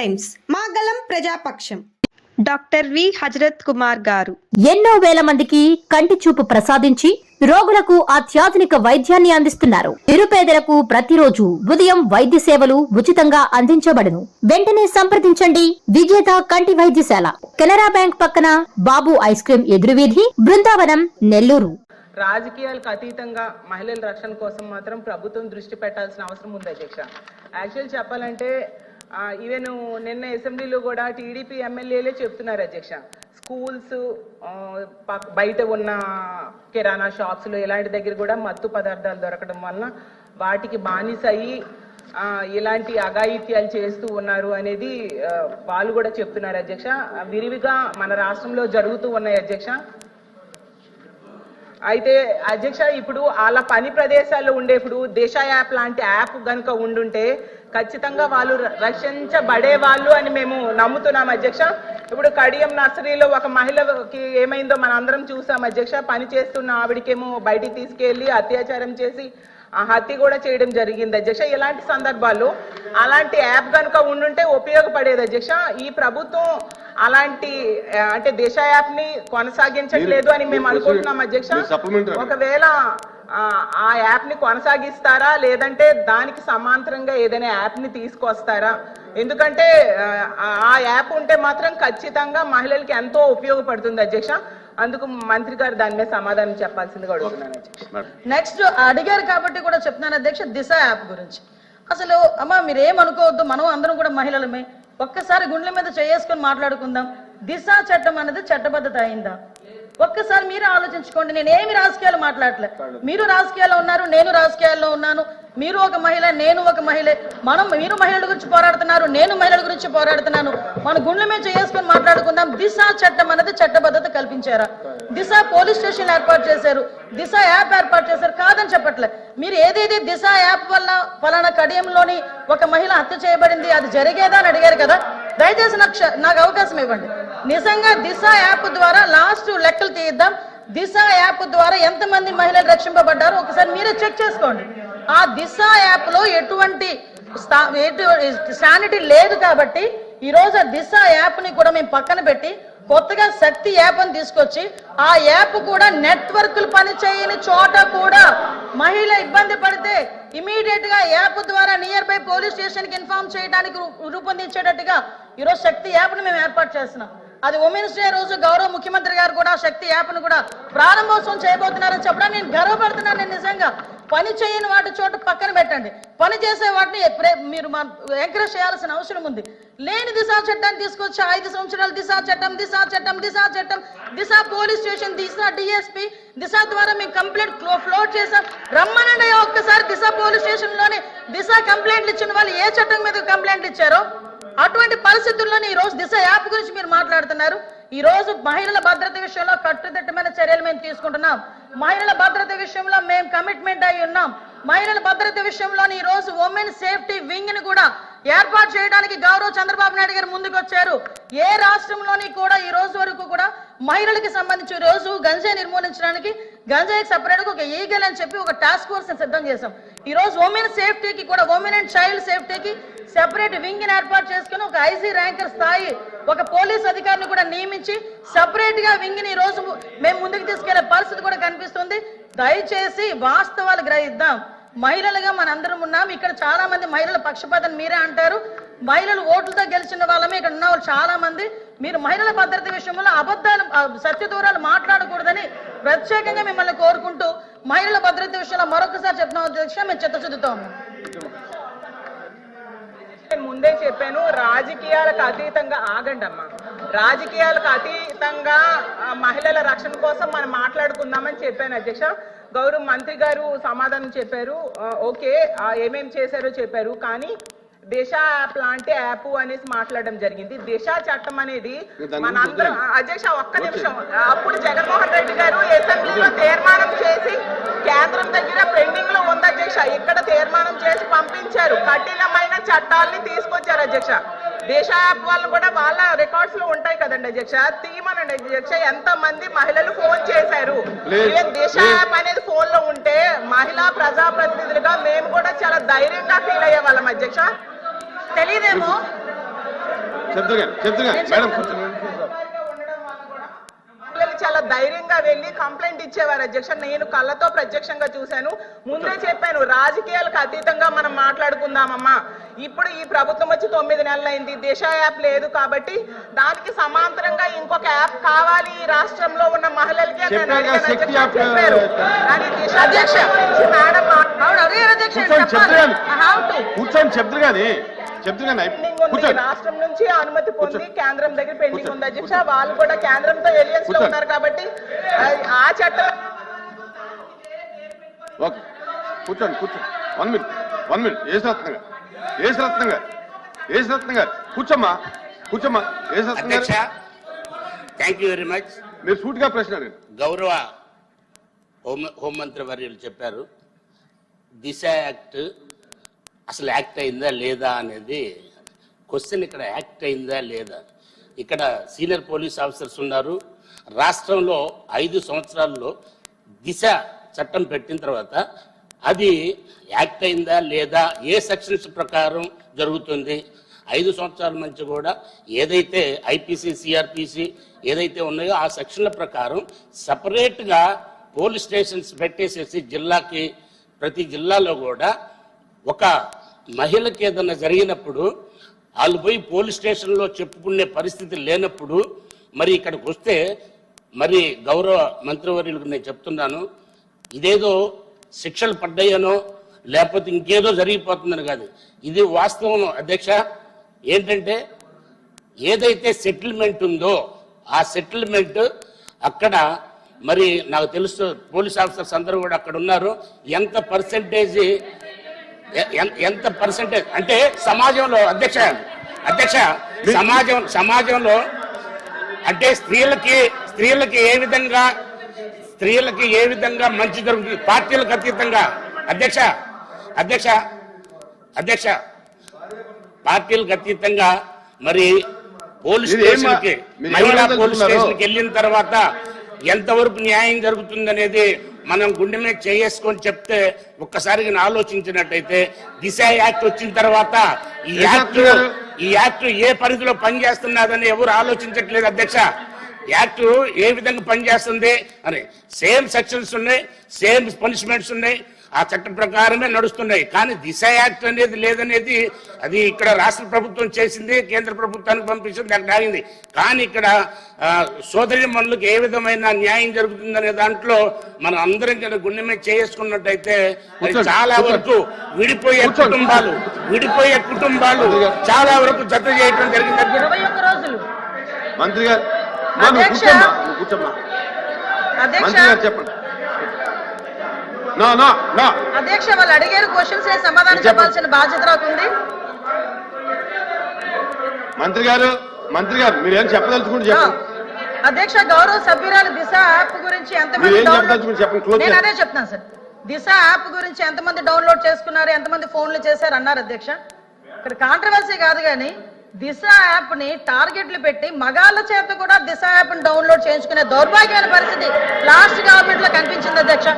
Times. మాగలం ప్రజాపక్షం. Doctor V. Hazrat Kumar garu. ఎన్నో వేల మందికి కంటి చూపు ప్రసాదించి రోగులకు అత్యాధునిక వైద్యాన్ని అందిస్తున్నారు. నిరుపేదలకు ప్రతిరోజు ఉదయం వైద్య సేవలు ఉచితంగా అందించబడును. వెంటనే సంప్రదించండి. విజేత కంటి వైద్యశాల. కెనరా బ్యాంక్ పక్కన బాబు ఐస్ క్రీం ఎదురువీధి బృందావనం నెల్లూరు. రాజకీయాలకు అతీతంగా మహిళల రక్షణ కోసం మాత్రం ప్రభుత్వం దృష్టి పెట్టాల్సిన అవసరం ఉంది అధ్యక్ష. యాక్చువల్ చెప్పాలంటే ఈవెన్ నిన్న అసెంబ్లీలో కూడా టీడీపీ ఎమ్మెల్యేలే చెప్తున్నారు అధ్యక్ష. స్కూల్స్ బయట ఉన్న కిరాణా షాప్స్లో ఇలాంటి దగ్గర కూడా మత్తు పదార్థాలు దొరకడం వలన వాటికి బానిస అయ్యి ఇలాంటి అఘాయిత్యాలు చేస్తూ ఉన్నారు అనేది వాళ్ళు కూడా చెప్తున్నారు అధ్యక్ష. విరివిగా మన రాష్ట్రంలో జరుగుతూ ఉన్నాయి అధ్యక్ష. అయితే అధ్యక్ష ఇప్పుడు అలా పని ప్రదేశాల్లో ఉండేప్పుడు దేశ యాప్ లాంటి యాప్ కనుక ఉండుంటే ఖచ్చితంగా వాళ్ళు రక్షించబడే వాళ్ళు అని మేము నమ్ముతున్నాం అధ్యక్ష. ఇప్పుడు కడియం నర్సరీలో ఒక మహిళకి ఏమైందో మనం అందరం చూసాం అధ్యక్ష. పని చేస్తున్న ఆవిడకేమో బయటికి తీసుకెళ్ళి అత్యాచారం చేసి ఆ హత్య కూడా చేయడం జరిగింది అధ్యక్ష. ఇలాంటి సందర్భాల్లో అలాంటి యాప్ కనుక ఉండుంటే ఉపయోగపడేది అధ్యక్ష. ఈ ప్రభుత్వం అలాంటి అంటే దిశ యాప్ని కొనసాగించట్లేదు అని మేము అనుకుంటున్నాం అధ్యక్ష. ఒకవేళ ఆ, ఆ యాప్ని కొనసాగిస్తారా? లేదంటే దానికి సమాంతరంగా ఏదైనా యాప్ని తీసుకొస్తారా? ఎందుకంటే ఆ, యాప్ ఉంటే మాత్రం ఖచ్చితంగా మహిళలకి ఎంతో ఉపయోగపడుతుంది అధ్యక్ష. అందుకు మంత్రి గారు దాని మీద సమాధానం చెప్పాల్సిందిగా అడుగుతున్నాను అధ్యక్ష. నెక్స్ట్ అడిగారు కాబట్టి కూడా చెప్తున్నాను అధ్యక్ష దిశ యాప్ గురించి. అసలు అమ్మ మీరు ఏమనుకోవద్దు మనం అందరం కూడా మహిళలమే. ఒక్కసారి గుండెల మీద చేసుకొని మాట్లాడుకుందాం. దిశ చట్టం అనేది చట్టబద్ధత అయిందా? ఒక్కసారి మీరు ఆలోచించుకోండి నేను ఏమి రాజకీయాలు మాట్లాడలే మీరు రాజకీయాల్లో ఉన్నారు నేను రాజకీయాల్లో ఉన్నాను. మీరు ఒక మహిళ నేను ఒక మహిళ. మనం మీరు మహిళల గురించి పోరాడుతున్నారు నేను మహిళల గురించి పోరాడుతున్నాను. మన గుండెల మీద చేసుకొని మాట్లాడుకుందాం. దిశ చట్టం అనేది చట్టబద్ధత కల్పించారా? దిశ పోలీస్ స్టేషన్ ఏర్పాటు చేశారు. దిశ యాప్ ఏర్పాటు చేశారు. కాదని చెప్పట్లే. మీరు ఏదైతే దిశ యాప్ వల్ల ఫలానా కడియంలోని ఒక మహిళ హత్య చేయబడింది అది జరిగేదా అని అడిగారు కదా? దయచేసి నాకు నాకు అవకాశం ఇవ్వండి. నిజంగా దిశ యాప్ ద్వారా లాస్ట్ లెక్కలు తీద్దాం. దిశ యాప్ ద్వారా ఎంతమంది మహిళలు రక్షింపబడ్డారో ఒకసారి మీరే చెక్ చేసుకోండి. ఆ దిశ యాప్లో ఎటువంటి స్థా- ఎటు- శానిటీ లేదు కాబట్టి ఈ రోజు ఆ దిశ యాప్ని కూడా మేము పక్కన పెట్టి కొత్తగా శక్తి యాప్ అని తీసుకొచ్చి ఆ యాప్ కూడా నెట్వర్క్లు పనిచేయని చోట కూడా మహిళ ఇబ్బంది పడితే ఇమీడియట్గా యాప్ ద్వారా నియర్ బై పోలీస్ స్టేషన్కి ఇన్ఫార్మ్ చేయడానికి రూ- రూపొందించేటట్టుగా ఈరోజు శక్తి యాప్ని మేము ఏర్పాటు చేస్తున్నాం. అది ఉమెన్స్ డే రోజు గౌరవ ముఖ్యమంత్రి గారు కూడా శక్తి యాప్ను కూడా ప్రారంభోత్సవం చేయబోతున్నారని చెప్పడం నేను గర్వపడుతున్నాను. నేను నిజంగా పని చేయని వాటి చోట పక్కన పెట్టండి. పని చేసే వాటిని మీరు ఎంకరేజ్ చేయాల్సిన అవసరం ఉంది. లేని దిశా చట్టాన్ని తీసుకొచ్చి ఐదు సంవత్సరాలు దిశా చట్టం దిశా చట్టం దిశా చట్టం Disha police station Disha DSP Disha ద్వారా మేము కంప్లైంట్ ఫ్లోట్ చేసాం. రమ్మనండి ఒక్కసారి దిశ పోలీస్ స్టేషన్లోనే దిశ కంప్లైంట్లు ఇచ్చిన వాళ్ళు ఏ చట్టం మీద కంప్లైంట్లు ఇచ్చారో? అటువంటి పరిస్థితుల్లోనే ఈ రోజు దిశ యాప్ గురించి మీరు మాట్లాడుతున్నారు. ఈ రోజు మహిళల భద్రత విషయంలో కట్టుదిట్టమైన చర్యలు మేము తీసుకుంటున్నాం. మహిళల భద్రత విషయంలో మేము కమిట్మెంట్ అయి ఉన్నాం. మహిళల భద్రత విషయంలో ఈ రోజు ఉమెన్ సేఫ్టీ వింగ్ని కూడా ఏర్పాటు చేయడానికి గౌరవ చంద్రబాబు నాయుడు గారు ముందుకు వచ్చారు ఏ రాష్ట్రంలోని కూడా ఈ రోజు వరకు కూడా మహిళలకి సంబంధించి రోజు గంజాయి నిర్మూలించడానికి గంజాయికి సపరేట్గా ఒక ఈగల్ అని చెప్పి ఒక టాస్క్ ఫోర్స్ సిద్ధం చేశాం. ఈ రోజు ఉమెన్ సేఫ్టీకి కూడా ఉమెన్ అండ్ చైల్డ్ సేఫ్టీకి సెపరేట్ వింగ్ ఏర్పాటు చేసుకుని ఒక ఐసీ ర్యాంకర్ స్థాయి ఒక పోలీస్ అధికారిని కూడా నియమించి సపరేట్గా వింగ్ని రోజు మేము ముందుకు తీసుకెళ్ళే పరిస్థితి కూడా కనిపిస్తుంది. దయచేసి వాస్తవాలు గ్రహిద్దాం. మహిళలుగా మనందరం ఉన్నాం. ఇక్కడ చాలా మంది మహిళల పక్షపాతం మీరే అంటారు. మహిళలు ఓట్లతో గెలిచిన వాళ్ళమే ఇక్కడ ఉన్న చాలా మంది మీరు మహిళల భద్రత విషయంలో అబద్ధాలు సత్య దూరాలు మాట్లాడకూడదని ప్రత్యేకంగా మిమ్మల్ని కోరుకుంటూ మహిళల భద్రత విషయంలో మరొకసారి చెప్తున్నాం అధ్యక్ష మేము చిత్తశుద్ధితో ఉన్నాం. ముందే చెప్పాను రాజకీయాలకు అతీతంగా ఆగండి అమ్మా రాజకీయాలకు అతీతంగా మహిళల రక్షణ కోసం మనం మాట్లాడుకుందామని చెప్పాను అధ్యక్ష. గౌరవ మంత్రి గారు సమాధానం చెప్పారు. ఓకే ఏమేం చేశారో చెప్పారు. కానీ దిశ యాప్ లాంటి యాప్ అనేసి మాట్లాడడం జరిగింది. దిశ చట్టం అనేది మనందరం అధ్యక్ష ఒక్క నిమిషం. అప్పుడు జగన్మోహన్ రెడ్డి గారు అసెంబ్లీలో తీర్మానం చేసి కేంద్రం దగ్గర పెండింగ్లో అధ్యక్ష ఇక్కడ తీర్మానం చేసి పంపించారు. కఠినమైన చట్టాలని తీసుకొచ్చారు అధ్యక్ష. దేశ యాప్ వాళ్ళు కూడా వాళ్ళ రికార్డ్స్లో ఉంటాయి కదండి అధ్యక్ష. తీయమనండి అధ్యక్ష ఎంత మంది మహిళలు ఫోన్ చేశారు? ఈవెన్ దిశ. యాప్ అనేది ఫోన్లో ఉంటే మహిళా ప్రజాప్రతినిధులుగా మేము కూడా చాలా ధైర్యంగా ఫీల్ అయ్యే వాళ్ళం అధ్యక్ష. తెలియదేమో చెప్తారు కానీ మేడం చాలా ధైర్యంగా వెళ్ళి కంప్లైంట్ ఇచ్చేవారు అధ్యక్ష. నేను కళ్ళతో ప్రత్యక్షంగా చూశాను. ముందే చెప్పాను రాజకీయాలకు అతీతంగా మనం మాట్లాడుకుందామమ్మా. ఇప్పుడు ఈ ప్రభుత్వం వచ్చి తొమ్మిది నెలలైంది దిశ యాప్ లేదు కాబట్టి దానికి సమాంతరంగా ఇంకొక యాప్ కావాలి ఈ రాష్ట్రంలో ఉన్న మహిళలకి చెప్పారు. కానీ దిశ అధ్యక్ష. మేడం కూర్చొని చెప్తారు కానీ కూర్చోండి రాష్ట్రం నుంచి అనుమతి పొంది. కేంద్రం దగ్గర పెండింగ్ కూర్చో. ఉంది అధ్యక్ష వాళ్ళు కూడా కేంద్రంతో ఎలియన్స్లో. ఉన్నారు కాబట్టి ఆ- చట్టం ఓకే. కూర్చోండి కూర్చోండి one minute one minute. Yesaratna గారు? ఏసరత్న గారు? ఏసరత్న గారు? కూర్చోమ్మా. కూర్చోమ్మా. ఏసరత్న గారు? థ్యాంక్ యూ వెరీ మచ్ మీరు సూటిగా ప్రశ్న గౌరవ హోం హోంమంత్రి వర్యులు చెప్పారు. దిశ యాక్ట్ అసలు యాక్ట్ అయిందా లేదా అనేది క్వశ్చన్ ఇక్కడ యాక్ట్ అయిందా లేదా? ఇక్కడ సీనియర్ పోలీస్ ఆఫీసర్స్ ఉన్నారు. రాష్ట్రంలో ఐదు సంవత్సరాల్లో దిశ చట్టం పెట్టిన తర్వాత అది యాక్ట్ అయిందా లేదా ఏ సెక్షన్స్ ప్రకారం జరుగుతుంది? ఐదు సంవత్సరాల నుంచి కూడా ఏదైతే ఐపీసీ సిఆర్పిసి ఏదైతే ఉన్నాయో ఆ సెక్షన్ల ప్రకారం సపరేట్గా పోలీస్ స్టేషన్స్ పెట్టేసేసి జిల్లాకి ప్రతి జిల్లాలో కూడా ఒక మహిళకి ఏదైనా జరిగినప్పుడు వాళ్ళు పోయి పోలీస్ స్టేషన్లో చెప్పుకునే పరిస్థితి లేనప్పుడు మరి ఇక్కడికి వస్తే మరి గౌరవ మంత్రివర్యులకు నేను చెప్తున్నాను ఇదేదో శిక్షలు పడ్డాయనో లేకపోతే ఇంకేదో జరిగిపోతుందని కాదు. ఇది వాస్తవం అధ్యక్ష ఏంటంటే ఏదైతే సెటిల్మెంట్ ఉందో ఆ సెటిల్మెంట్ అక్కడ మరి నాకు తెలుసు పోలీస్ ఆఫీసర్స్ అందరూ కూడా అక్కడ ఉన్నారు. ఎంత పర్సెంటేజ్ ఎంత పర్సెంటేజ్ అంటే సమాజంలో అధ్యక్ష అధ్యక్ష సమాజం సమాజంలో అంటే స్త్రీలకి స్త్రీలకి ఏ విధంగా స్త్రీలకి ఏ విధంగా మంచి జరుగుతుంది? పార్టీలకు అతీతంగా. అధ్యక్ష అధ్యక్ష అధ్యక్ష. పార్టీలకు అతీతంగా మరి పోలీస్ మీరు ఏం స్టేషన్కి మీరు ఏం మహిళా? పోలీస్ స్టేషన్కి వెళ్ళిన తర్వాత ఎంతవరకు న్యాయం జరుగుతుంది అనేది మనం గుండె మీద చేసుకొని చెప్తే ఒక్కసారిగా ఆలోచించినట్టయితే దిశ యాక్ట్ వచ్చిన తర్వాత ఈ యాక్ట్? ఈ యాక్ట్ ఏ పరిధిలో పనిచేస్తున్నదని ఎవరు ఆలోచించట్లేదు అధ్యక్ష యాక్ట్ ఏ విధంగా పనిచేస్తుంది అని సేమ్ సెక్షన్స్ ఉన్నాయి సేమ్ పనిష్మెంట్స్ ఉన్నాయి ఆ చట్టం ప్రకారమే నడుస్తున్నాయి. కానీ దిశ యాక్ట్ అనేది లేదనేది అది ఇక్కడ రాష్ట్ర ప్రభుత్వం చేసింది కేంద్ర ప్రభుత్వానికి పంపించింది అక్కడ ఆగింది కానీ ఇక్కడ సోదరి మనులకు ఏ విధమైన న్యాయం జరుగుతుందనే దాంట్లో మనం అందరం కనుక గుండె మీద చేసుకున్నట్టయితే చాలా. వరకు విడిపోయే. కుటుంబాలు విడిపోయే కుటుంబాలు చాలా వరకు జత చేయడం జరిగింది. మంత్రి గారు మా, నువ్వు అధ్యక్ష. కూర్చోమ్మా నువ్వు కూర్చోమ్మా అధ్యక్ష మంత్రి గారు చెప్పండి నా నా నా. అధ్యక్ష వాళ్ళు అడిగారు క్వశ్చన్స్ సమాధానం. చెప్పాల్సిన బాధ్యత నాకుంది మంత్రి గారు మంత్రి గారు మీరు ఏం చెప్పదలుచుకుంటే చెప్పండి. అధ్యక్ష గౌరవ సభ్యురాలు దిశ యాప్ గురించి ఎంతమంది నేను. అదే చెప్తాను సార్. దిశ యాప్ గురించి ఎంతమంది డౌన్లోడ్ చేసుకున్నారు ఎంతమంది ఫోన్లు చేశారు అన్నారు అధ్యక్ష. ఇక్కడ కాంట్రవర్సీ కాదు కానీ దిశ యాప్ని టార్గెట్లు పెట్టి మగాళ్ళ చేత కూడా దిశ యాప్ని డౌన్లోడ్ చేయించుకునే దౌర్భాగ్యమైన పరిస్థితి లాస్ట్ గవర్నమెంట్లో కనిపించింది అధ్యక్ష.